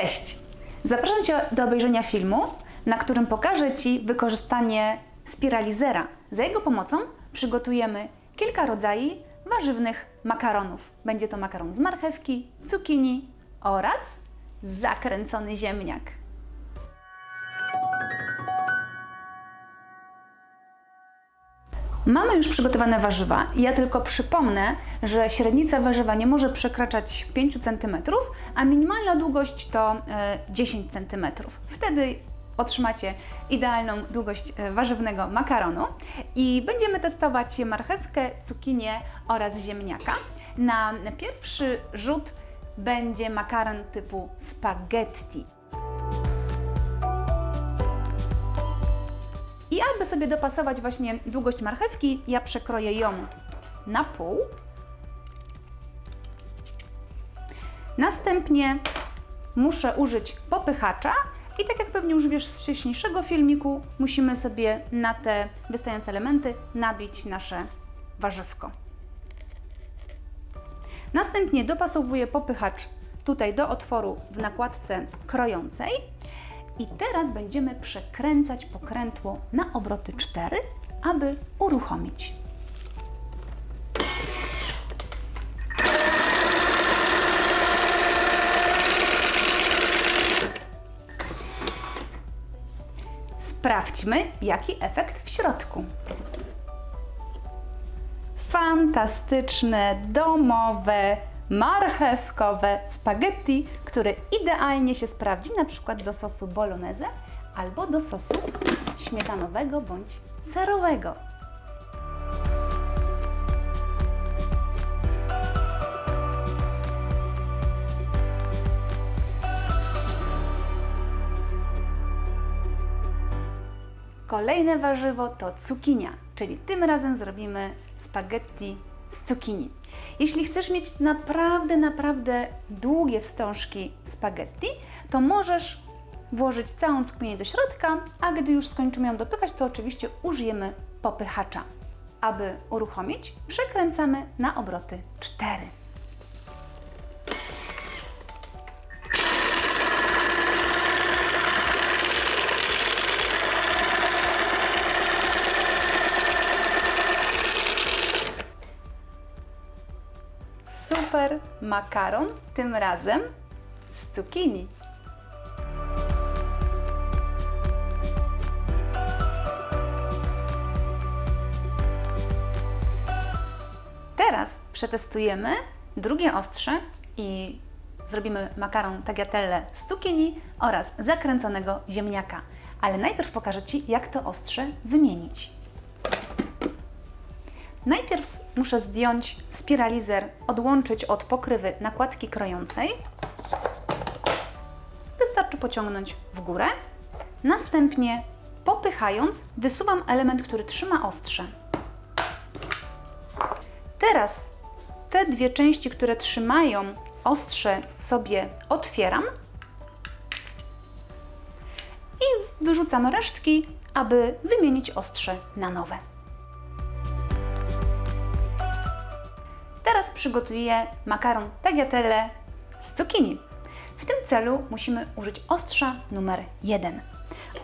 Cześć! Zapraszam Cię do obejrzenia filmu, na którym pokażę Ci wykorzystanie spiralizera. Za jego pomocą przygotujemy kilka rodzajów warzywnych makaronów. Będzie to makaron z marchewki, cukinii oraz zakręcony ziemniak. Mamy już przygotowane warzywa. Ja tylko przypomnę, że średnica warzywa nie może przekraczać 5 cm, a minimalna długość to e, 10 cm. Wtedy otrzymacie idealną długość e, warzywnego makaronu i będziemy testować marchewkę, cukinię oraz ziemniaka. Na pierwszy rzut będzie makaron typu spaghetti. I aby sobie dopasować właśnie długość marchewki, ja przekroję ją na pół. Następnie muszę użyć popychacza i tak jak pewnie już wiesz z wcześniejszego filmiku, musimy sobie na te wystające elementy nabić nasze warzywko. Następnie dopasowuję popychacz tutaj do otworu w nakładce krojącej i teraz będziemy przekręcać pokrętło na obroty 4, aby uruchomić. Sprawdźmy, jaki efekt w środku. Fantastyczne, domowe, marchewkowe spaghetti, które idealnie się sprawdzi na przykład do sosu bolognese albo do sosu śmietanowego bądź serowego. Kolejne warzywo to cukinia, czyli tym razem zrobimy spaghetti z cukinii. Jeśli chcesz mieć naprawdę, naprawdę długie wstążki spaghetti, to możesz włożyć całą cukinię do środka, a gdy już skończymy ją dopychać, to oczywiście użyjemy popychacza. Aby uruchomić, przekręcamy na obroty 4. makaron, tym razem z cukinii. Teraz przetestujemy drugie ostrze i zrobimy makaron tagliatelle z cukinii oraz zakręconego ziemniaka. Ale najpierw pokażę Ci, jak to ostrze wymienić. Najpierw muszę zdjąć spiralizer, odłączyć od pokrywy nakładki krojącej. Wystarczy pociągnąć w górę. Następnie popychając wysuwam element, który trzyma ostrze. Teraz te dwie części, które trzymają ostrze sobie otwieram i wyrzucam resztki, aby wymienić ostrze na nowe. Teraz przygotuję makaron tagliatelle z cukinii. W tym celu musimy użyć ostrza numer 1.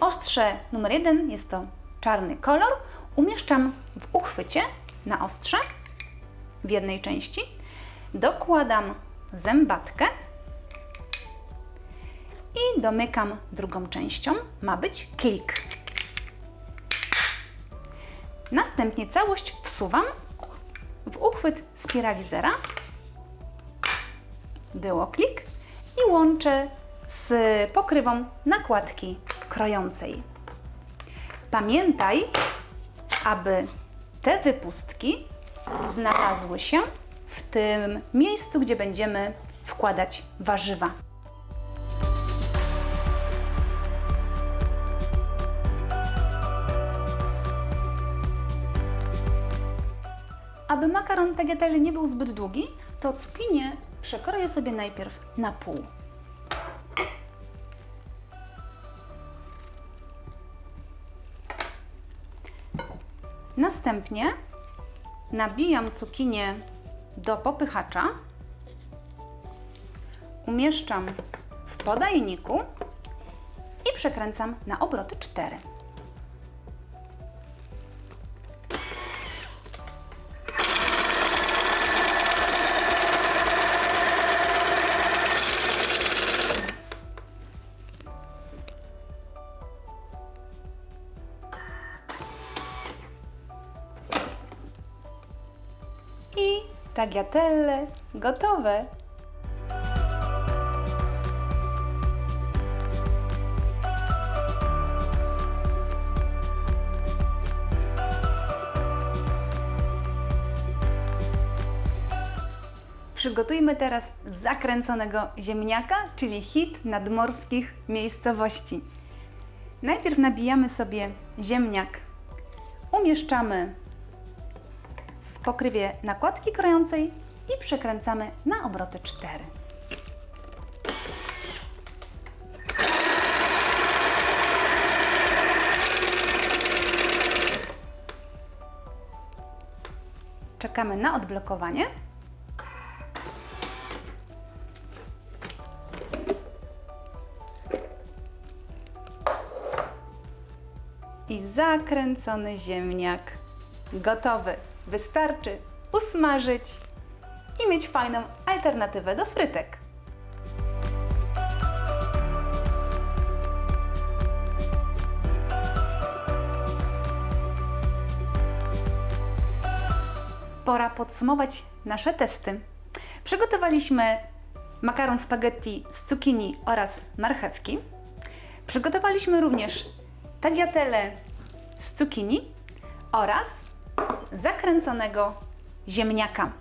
Ostrze numer 1 jest to czarny kolor. Umieszczam w uchwycie na ostrze w jednej części. Dokładam zębatkę i domykam drugą częścią. Ma być klik. Następnie całość wsuwam w uchwyt spiralizera, było klik i łączę z pokrywą nakładki krojącej. Pamiętaj, aby te wypustki znalazły się w tym miejscu, gdzie będziemy wkładać warzywa. Aby makaron tagliatelle nie był zbyt długi, to cukinię przekroję sobie najpierw na pół. Następnie nabijam cukinię do popychacza, umieszczam w podajniku i przekręcam na obroty 4. tagliatelle gotowe. Przygotujmy teraz zakręconego ziemniaka, czyli hit nadmorskich miejscowości. Najpierw nabijamy sobie ziemniak, umieszczamy pokrywie nakładki krojącej i przekręcamy na obroty 4. Czekamy na odblokowanie. I zakręcony ziemniak gotowy. Wystarczy usmażyć i mieć fajną alternatywę do frytek. Pora podsumować nasze testy. Przygotowaliśmy makaron spaghetti z cukinii oraz marchewki. Przygotowaliśmy również tagliatelle z cukinii oraz zakręconego ziemniaka.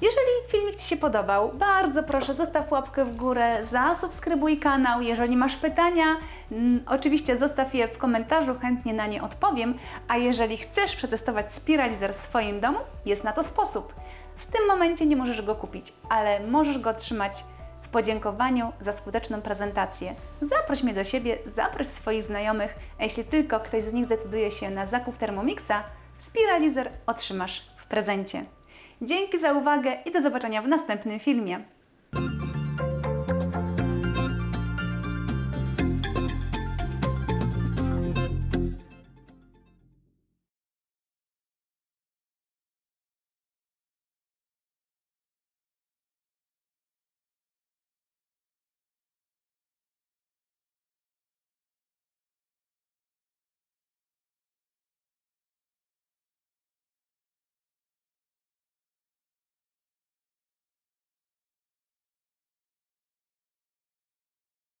Jeżeli filmik Ci się podobał, bardzo proszę zostaw łapkę w górę, zasubskrybuj kanał. Jeżeli masz pytania, mm, oczywiście zostaw je w komentarzu, chętnie na nie odpowiem. A jeżeli chcesz przetestować Spiralizer w swoim domu, jest na to sposób. W tym momencie nie możesz go kupić, ale możesz go otrzymać w podziękowaniu za skuteczną prezentację. Zaproś mnie do siebie, zaproś swoich znajomych, a jeśli tylko ktoś z nich zdecyduje się na zakup Thermomixa, Spiralizer otrzymasz w prezencie. Dzięki za uwagę i do zobaczenia w następnym filmie.